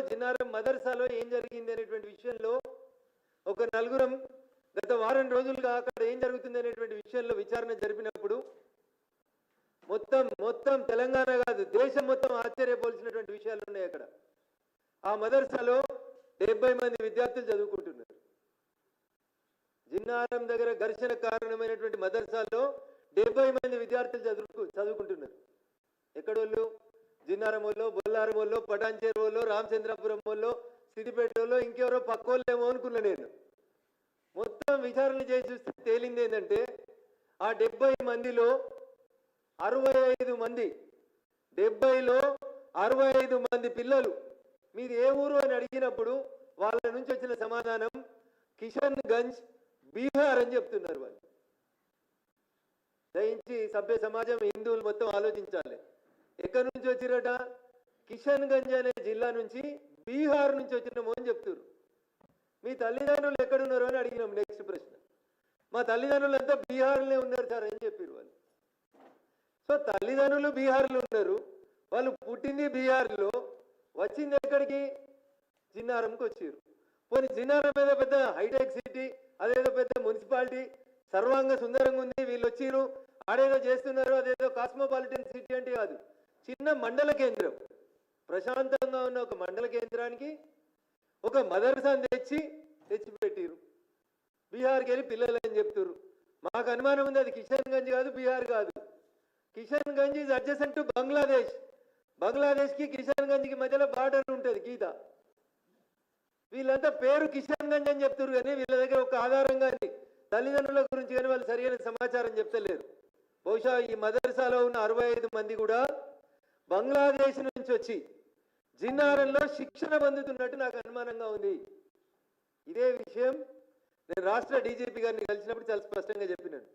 జిన్నారంలో జిన్నారం మదర్సాలో ఏం జరిగింది అనేటువంటి విషయంలో ఒక నలుగురం గత వారం రోజులుగా అక్కడ ఏం జరుగుతుంది అనేటువంటి విషయంలో విచారణ జరిపినప్పుడు మొత్తం మొత్తం తెలంగాణ కాదు దేశం మొత్తం ఆశ్చర్యపోల్సినటువంటి విషయాలు ఉన్నాయి అక్కడ. ఆ మదర్సాలో డెబ్బై మంది విద్యార్థులు చదువుకుంటున్నారు. జిన్నారం దగ్గర ఘర్షణ కారణమైనటువంటి మదర్సాలో డెబ్బై మంది విద్యార్థులు చదువుకు చదువుకుంటున్నారు. ఎక్కడోళ్ళు? జిన్నారం వాళ్ళు బొల్లారం వాళ్ళు పటాన్చేరు రామచంద్రపురం వాళ్ళు ఇంకెవరో పక్క అనుకున్నా నేను. మొత్తం విచారణ చేసి చూస్తే తేలింది ఏంటంటే ఆ డెబ్బై మందిలో అరవై ఐదు మంది డెబ్బైలో అరవై ఐదు మంది పిల్లలు మీరు ఏ ఊరు అని అడిగినప్పుడు వాళ్ళ నుంచి వచ్చిన సమాధానం కిషన్ గంజ్ బీహార్ అని చెప్తున్నారు వాళ్ళు. దయించి సభ్య సమాజం హిందువులు మొత్తం ఆలోచించాలి. ఎక్కడి నుంచి వచ్చిరట? కిషన్ గంజ్ అనే జిల్లా నుంచి బీహార్ నుంచి వచ్చినాము అని చెప్తున్నారు మీ తల్లిదండ్రులు ఎక్కడున్నారు అని అడిగినాం నెక్స్ట్ ప్రశ్న. మా తల్లిదండ్రులు అంతా బీహార్లోనే ఉన్నారు సార్ అని చెప్పారు వాళ్ళు. సో తల్లిదండ్రులు బీహార్లో ఉన్నారు. వాళ్ళు పుట్టింది బీహార్లో వచ్చింది ఎక్కడికి? జిన్నారంకి వచ్చారు పోనీ జిన్నారం మీద పెద్ద హైటెక్ సిటీ అదేదో పెద్ద మున్సిపాలిటీ సర్వాంగ సుందరంగా ఉంది వీళ్ళు వచ్చిరు ఆడేదో చేస్తున్నారు అదేదో కాస్మోపాలిటన్ సిటీ అంటే కాదు. చిన్న మండల కేంద్రం. ప్రశాంతంగా ఉన్న ఒక మండల కేంద్రానికి ఒక మదర్సాను తెచ్చి తెచ్చిపెట్టిరు. బీహార్కి వెళ్ళి పిల్లలు అని చెప్తున్నారు మాకు అనుమానం ఉంది అది కిషన్ గంజ్ కాదు బీహార్ కాదు. Kishanganj is adjacent to Bangladesh బంగ్లాదేశ్కి Kishan గంజ్కి మధ్యలో బార్డర్ ఉంటుంది గీత. వీళ్ళంతా పేరు కిషన్ గంజ్ అని చెప్తారు కానీ వీళ్ళ దగ్గర ఒక ఆధారం కానీ తల్లిదండ్రుల గురించి కానీ వాళ్ళు సరైన సమాచారం చెప్తలేరు. బహుశా ఈ మదర్సాలో ఉన్న అరవై ఐదు మంది కూడా బంగ్లాదేశ్ నుంచి వచ్చి జిన్నారంలో శిక్షణ పొందుతున్నట్టు నాకు అనుమానంగా ఉంది. ఇదే విషయం నేను రాష్ట్ర డీజీపీ గారిని కలిసినప్పుడు చాలా స్పష్టంగా చెప్పినాను.